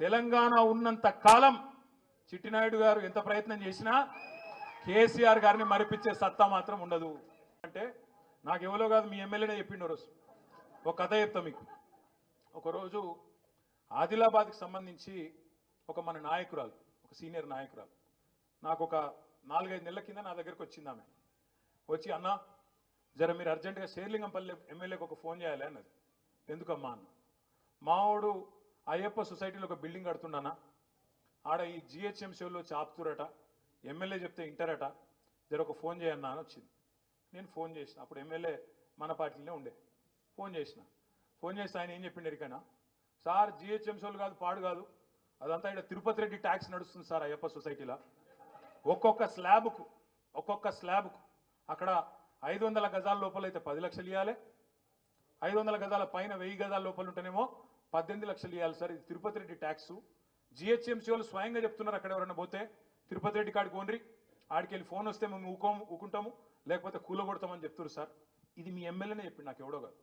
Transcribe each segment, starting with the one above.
తెలంగాణ ఉన్నంత కాలం చిట్టినాయుడు గారు ఎంత ప్రయత్నం చేసినా కేసీఆర్ గారిని మరిపించే సత్తా మాత్రం ఉండదు. అంటే నాకు ఎవరో కాదు మీ ఎమ్మెల్యేనే చెప్పిండు రోజు. ఒక కథ చెప్తా మీకు. ఒకరోజు ఆదిలాబాద్కి సంబంధించి ఒక మన నాయకురాలు ఒక సీనియర్ నాయకురాలు. నాకు ఒక నాలుగైదు నెలల కింద నా దగ్గరకు వచ్చింది ఆమె. వచ్చి అన్న జర మీరు అర్జెంటుగా శేర్లింగంపల్లి ఎమ్మెల్యేకి ఒక ఫోన్ చేయాలి అన్నది. ఎందుకమ్మా అన్న. మావాడు అయ్యప్ప సొసైటీలో ఒక బిల్డింగ్ కడుతుండనా ఆడ ఈ జిహెచ్ఎంసీలో చాపుతురట ఎమ్మెల్యే చెప్తే ఇంటరట జర ఒక ఫోన్ చేయన్నా అని వచ్చింది. నేను ఫోన్ చేసిన అప్పుడు ఎమ్మెల్యే మన పార్టీలోనే ఉండే. ఫోన్ చేసిన. ఫోన్ చేస్తే ఆయన ఏం చెప్పిండు ఎరికైనా? సార్ జిహెచ్ఎంసీలు కాదు పాడు కాదు. అదంతా ఇక్కడ తిరుపతి రెడ్డి ట్యాక్స్ నడుస్తుంది సార్ అయ్యప్ప సొసైటీలో. ఒక్కొక్క స్లాబ్కు ఒక్కొక్క స్లాబ్కు అక్కడ ఐదు వందల గజాల లోపల అయితే పది లక్షలు ఇవ్వాలి ఐదు వందల గజాల పైన వెయ్యి గజాల లోపల ఉంటేనేమో పద్దెనిమిది లక్షలు ఇవ్వాలి సార్. ఇది తిరుపతి రెడ్డి ట్యాక్స్. జిహెచ్ఎంసీ వాళ్ళు స్వయంగా చెప్తున్నారు అక్కడ ఎవరైనా పోతే. తిరుపతి రెడ్డి కాడికి ఓన్రి ఆడికి వెళ్ళి ఫోన్ వస్తే మేము ఊకోము ఊకుంటాము. లేకపోతే కూలగొడతామని చెప్తున్నారు సార్. ఇది మీ ఎమ్మెల్యేనే చెప్పింది నాకు ఎవడో కాదు.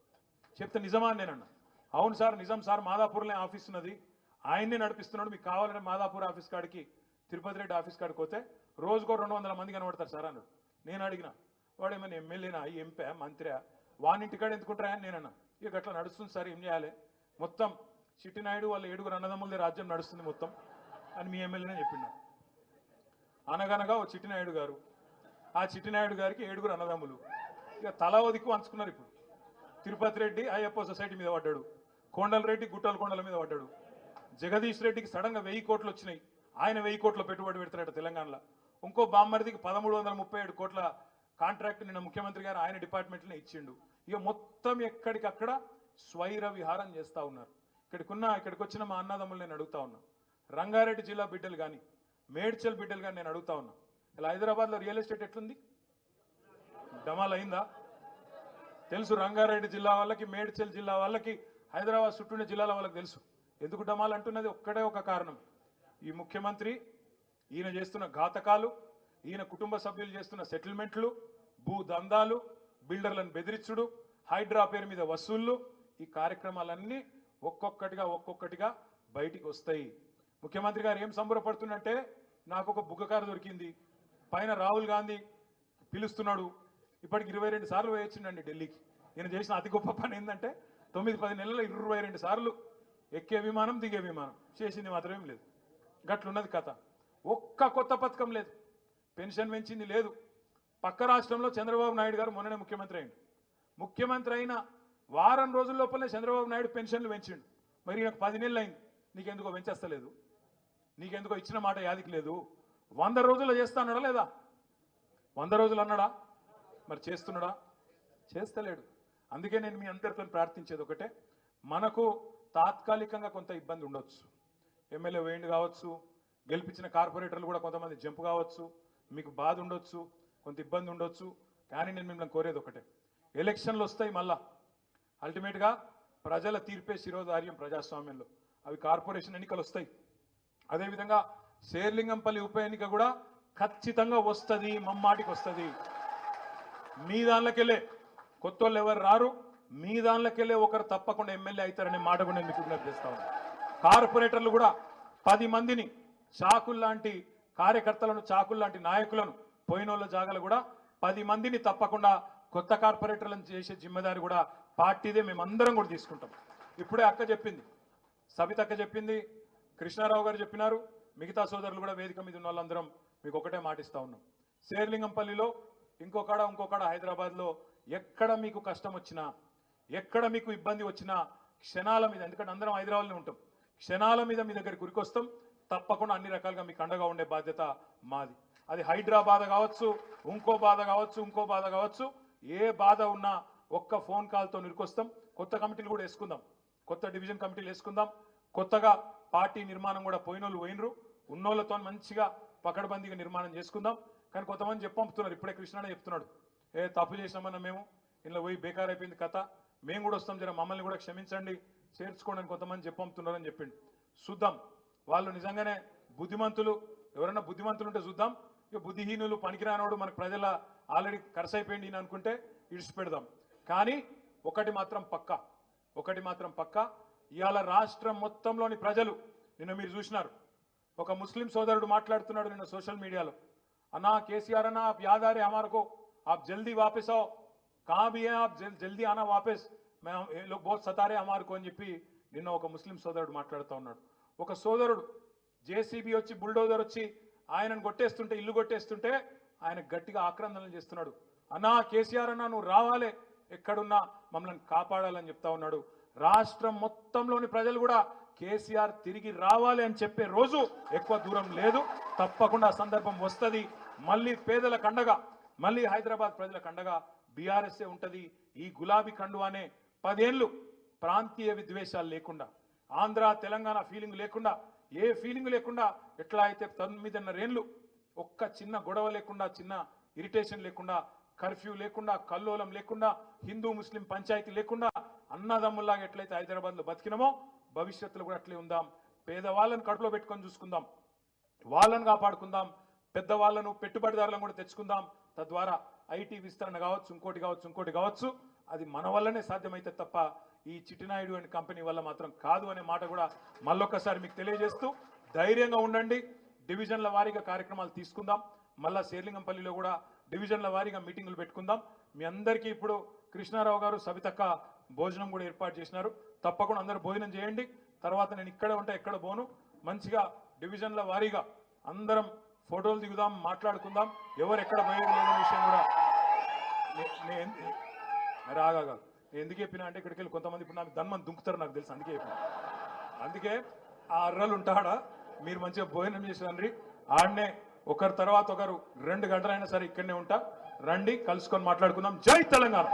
చెప్తే నిజమా అని నేనన్నా. అవును సార్ నిజం సార్. మాదాపూర్లో ఆఫీస్ ఉన్నది. ఆయన్నే నడిపిస్తున్నాడు. మీకు కావాలంటే మాదాపూర్ ఆఫీస్ కాడికి తిరుపతి రెడ్డి ఆఫీస్ కాడికి పోతే రోజుకో రెండు వందల మంది కనబడతారు సార్ అన్నాడు. నేను అడిగిన వాడు ఏమైనా ఎమ్మెల్యేనా? ఎంపీ మంత్రి వానింటికాడ ఎందుకుంటారా నేనన్నా. ఇక అట్లా నడుస్తుంది సార్. ఏం చేయాలి? మొత్తం చిట్టినాయుడు వాళ్ళ ఏడుగురు అన్నదమ్ములదే రాజ్యం నడుస్తుంది మొత్తం అని మీ ఎమ్మెల్యేనే చెప్పినారు అనగనగా ఓ చిట్టినాయుడు గారు ఆ చిట్టినాయుడు గారికి ఏడుగురు అన్నదమ్ములు. ఇక తలా దిక్కు పంచుకున్నారు ఇప్పుడు. తిరుపతి రెడ్డి అయ్యప్ప సొసైటీ మీద పడ్డాడు. కొండల రెడ్డి గుట్టల కొండల మీద పడ్డాడు. జగదీష్ రెడ్డికి సడన్గా వెయ్యి కోట్లు వచ్చినాయి. ఆయన వెయ్యి కోట్ల పెట్టుబడి పెడతారట తెలంగాణలో. ఇంకో బామ్మరిదికి పదమూడు వందల ముప్పై ఏడు కోట్ల కాంట్రాక్ట్ నిన్న ముఖ్యమంత్రి గారు ఆయన డిపార్ట్మెంట్లోనే ఇచ్చిండు. ఇక మొత్తం ఎక్కడికక్కడ స్వైర విహారం చేస్తూ ఉన్నారు. ఇక్కడికున్న ఇక్కడికి వచ్చిన మా అన్నదమ్ములు నేను అడుగుతా ఉన్నా. రంగారెడ్డి జిల్లా బిడ్డలు కానీ మేడ్చల్ బిడ్డలు కానీ నేను అడుగుతా ఉన్నా. ఇలా హైదరాబాద్లో రియల్ ఎస్టేట్ ఎట్లుంది? డమాల్ అయిందా తెలుసు రంగారెడ్డి జిల్లా వాళ్ళకి మేడ్చల్ జిల్లా వాళ్ళకి హైదరాబాద్ చుట్టూనే జిల్లాల వాళ్ళకి తెలుసు. ఎందుకు డమాల్ అంటున్నది? ఒక్కడే ఒక కారణం. ఈ ముఖ్యమంత్రి ఈయన చేస్తున్న ఘాతకాలు ఈయన కుటుంబ సభ్యులు చేస్తున్న సెటిల్మెంట్లు భూ దందాలు బిల్డర్లను బెదిరించుడు హైడ్రా పేరు మీద వసూళ్ళు ఈ కార్యక్రమాలన్నీ ఒక్కొక్కటిగా ఒక్కొక్కటిగా బయటికి వస్తాయి. ముఖ్యమంత్రి గారు ఏం సంబరపడుతుందంటే నాకు ఒక బుగ్గకారు దొరికింది. పైన రాహుల్ గాంధీ పిలుస్తున్నాడు. ఇప్పటికి ఇరవై రెండు సార్లు వేయొచ్చిండండి ఢిల్లీకి. నేను చేసిన అతి గొప్ప పని ఏంటంటే తొమ్మిది పది నెలల ఇరవై రెండు సార్లు ఎక్కే విమానం దిగే విమానం. చేసింది మాత్రమేం లేదు. గట్లున్నది కథ. ఒక్క కొత్త పథకం లేదు. పెన్షన్ పెంచింది లేదు. పక్క రాష్ట్రంలో చంద్రబాబు నాయుడు గారు మొన్ననే ముఖ్యమంత్రి అయిండు ముఖ్యమంత్రి అయిన వారం రోజుల లోపలనే చంద్రబాబు నాయుడు పెన్షన్లు పెంచిండు. మరి నాకు పది నెలలు అయింది. నీకెందుకో పెంచేస్తలేదు. నీకెందుకో ఇచ్చిన మాట యాదికి లేదు. వంద రోజుల్లో చేస్తా అన్నాడా లేదా? వంద రోజులు అన్నాడా? మరి చేస్తున్నాడా? చేస్తలేడు. అందుకే నేను మీ అందరితో ప్రార్థించేది ఒకటే. మనకు తాత్కాలికంగా కొంత ఇబ్బంది ఉండొచ్చు. ఎమ్మెల్యే వేయండి కావచ్చు. గెలిపించిన కార్పొరేటర్లు కూడా కొంతమంది జంపు కావచ్చు. మీకు బాధ ఉండొచ్చు. కొంత ఇబ్బంది ఉండొచ్చు. కానీ నేను మిమ్మల్ని కోరేది ఒకటే. ఎలక్షన్లు వస్తాయి మళ్ళా. అల్టిమేట్గా ప్రజల తీర్పే శిరోధార్యం ప్రజాస్వామ్యంలో. అవి కార్పొరేషన్ ఎన్నికలు వస్తాయి. అదేవిధంగా శేర్లింగంపల్లి ఉప ఎన్నిక కూడా ఖచ్చితంగా వస్తుంది మమ్మాటికి వస్తుంది. మీ దానిలోకెళ్ళే కొత్త వాళ్ళు ఎవరు రారు మీ దానిలోకెళ్ళే ఒకరు తప్పకుండా ఎమ్మెల్యే అవుతారనే మాట కూడా నేను మీకు విజ్ఞప్తి చేస్తా ఉన్నాను కార్పొరేటర్లు కూడా పది మందిని చాకుల్లాంటి కార్యకర్తలను చాకుల్లాంటి నాయకులను పోయినోళ్ళ జాగాలు కూడా పది మందిని తప్పకుండా కొత్త కార్పొరేటర్లను చేసే జిమ్మదారి కూడా పార్టీదే మేమందరం కూడా తీసుకుంటాం. ఇప్పుడే అక్క చెప్పింది. సబిత అక్క చెప్పింది. కృష్ణారావు గారు చెప్పినారు. మిగతా సోదరులు కూడా వేదిక మీద ఉన్న వాళ్ళందరం మీకు ఒకటే మాటిస్తా ఉన్నాం. శేర్లింగంపల్లిలో ఇంకొకడ ఇంకొకడ హైదరాబాద్లో ఎక్కడ మీకు కష్టం వచ్చినా ఎక్కడ మీకు ఇబ్బంది వచ్చినా క్షణాల మీద ఎందుకంటే అందరం హైదరాబాద్లో ఉంటాం. క్షణాల మీద మీ దగ్గరికి ఉరికొస్తాం తప్పకుండా అన్ని రకాలుగా మీకు అండగా ఉండే బాధ్యత మాది. అది హైదరాబాద్ కావచ్చు ఇంకో బాధ కావచ్చు ఇంకో బాధ కావచ్చు. ఏ బాధ ఉన్నా ఒక్క ఫోన్ కాల్తో నిరుకొస్తాం. కొత్త కమిటీలు కూడా వేసుకుందాం. కొత్త డివిజన్ కమిటీలు వేసుకుందాం. కొత్తగా పార్టీ నిర్మాణం కూడా పోయినోళ్ళు పోయినరు. ఉన్నోళ్ళతో మంచిగా పకడ్బందీగా నిర్మాణం చేసుకుందాం. కానీ కొంతమంది చెప్పంపుతున్నారు ఇప్పుడే కృష్ణనే చెప్తున్నాడు. ఏ తప్పు చేసినామన్నా మేము? ఇలా పోయి బేకార్ అయిపోయింది కథ. మేము కూడా వస్తాం జర మమ్మల్ని కూడా క్షమించండి. చేర్చుకోండి అని కొంతమంది చెప్పంపుతున్నారని చెప్పిండు. చూద్దాం. వాళ్ళు నిజంగానే బుద్ధిమంతులు. ఎవరైనా బుద్ధిమంతులు ఉంటే చూద్దాం. బుద్ధిహీనులు పనికిరానోడు మనకు ప్రజల ఆల్రెడీ ఖర్చు అయిపోయింది అనుకుంటే ఇడిచిపెడదాం. కానీ ఒకటి మాత్రం పక్క ఒకటి మాత్రం పక్క. ఇవాళ రాష్ట్రం మొత్తంలోని ప్రజలు నిన్న మీరు చూసినారు ఒక ముస్లిం సోదరుడు మాట్లాడుతున్నాడు నిన్న సోషల్ మీడియాలో. అన్నా కేసీఆర్ అన్న ఆప్ యాదారి హమారకో ఆప్ జల్దీ వాపస్ ఆవు కాబీ ఆప్ జల్ జల్దీ ఆనా వాపస్ మేము బోత్ సతారే అమారుకో అని చెప్పి నిన్న ఒక ముస్లిం సోదరుడు మాట్లాడుతూ ఉన్నాడు. ఒక సోదరుడు జేసీబీ వచ్చి బుల్డోజర్ వచ్చి ఆయనను కొట్టేస్తుంటే ఇల్లు కొట్టేస్తుంటే ఆయన గట్టిగా ఆక్రందనలు చేస్తున్నాడు. అన్నా కేసీఆర్ అన్నా నువ్వు రావాలే. ఎక్కడున్నా మమ్మల్ని కాపాడాలని చెప్తా ఉన్నాడు. రాష్ట్రం మొత్తంలోని ప్రజలు కూడా కేసీఆర్ తిరిగి రావాలి అని చెప్పే రోజు ఎక్కువ దూరం లేదు. తప్పకుండా సందర్భం వస్తుంది. మళ్ళీ పేదల కండగా మళ్ళీ హైదరాబాద్ ప్రజల కండగా బీఆర్ఎస్ఏ ఉంటుంది. ఈ గులాబీ కండువానే పదేళ్ళు ప్రాంతీయ విద్వేషాలు లేకుండా ఆంధ్ర తెలంగాణ ఫీలింగ్ లేకుండా ఏ ఫీలింగ్ లేకుండా ఎట్లా అయితే తొమ్మిదిన్నరేళ్ళు ఒక్క చిన్న గొడవ లేకుండా చిన్న ఇరిటేషన్ లేకుండా కర్ఫ్యూ లేకుండా కల్లోలం లేకుండా హిందూ ముస్లిం పంచాయతీ లేకుండా అన్నదమ్ముల్లాగా ఎట్లయితే హైదరాబాద్లో బతికినామో భవిష్యత్తులో కూడా అట్లే ఉందాం. పేదవాళ్ళను కడుపులో పెట్టుకొని చూసుకుందాం. వాళ్ళను కాపాడుకుందాం. పెద్దవాళ్ళను పెట్టుబడిదారులను కూడా తెచ్చుకుందాం. తద్వారా ఐటీ విస్తరణ కావచ్చు ఇంకోటి కావచ్చు ఇంకోటి కావచ్చు అది మన వల్లనే సాధ్యమైతే తప్ప ఈ చిట్టినాయుడు అండ్ కంపెనీ వల్ల మాత్రం కాదు అనే మాట కూడా మళ్ళొక్కసారి మీకు తెలియజేస్తూ ధైర్యంగా ఉండండి. డివిజన్ల వారీగా కార్యక్రమాలు తీసుకుందాం. మళ్ళా శేర్లింగంపల్లిలో కూడా డివిజన్ల వారీగా మీటింగులు పెట్టుకుందాం. మీ అందరికీ ఇప్పుడు కృష్ణారావు గారు సవితక్క భోజనం కూడా ఏర్పాటు చేసినారు. తప్పకుండా అందరూ భోజనం చేయండి. తర్వాత నేను ఇక్కడ ఉంటే ఎక్కడ పోను. మంచిగా డివిజన్ల వారీగా అందరం ఫోటోలు దిగుదాం మాట్లాడుకుందాం. ఎవరు ఎక్కడ పోయేది లేదనే విషయం కూడా రాగా నేను కాదు. నేను ఎందుకు చెప్పినా అంటే ఇక్కడికి వెళ్ళి కొంతమంది ఇప్పుడు నాకు ధన్మని దుంకుతారు నాకు తెలుసు అందుకే చెప్పిన. అందుకే ఆ అర్రలు ఉంటాడా? మీరు మంచిగా భోజనం చేసి రండి. ఆడనే ఒకరి తర్వాత ఒకరు రెండు గంటలైనా సరే ఇక్కడనే ఉంటా. రండి కలుసుకొని మాట్లాడుకుందాం. జై తెలంగాణ!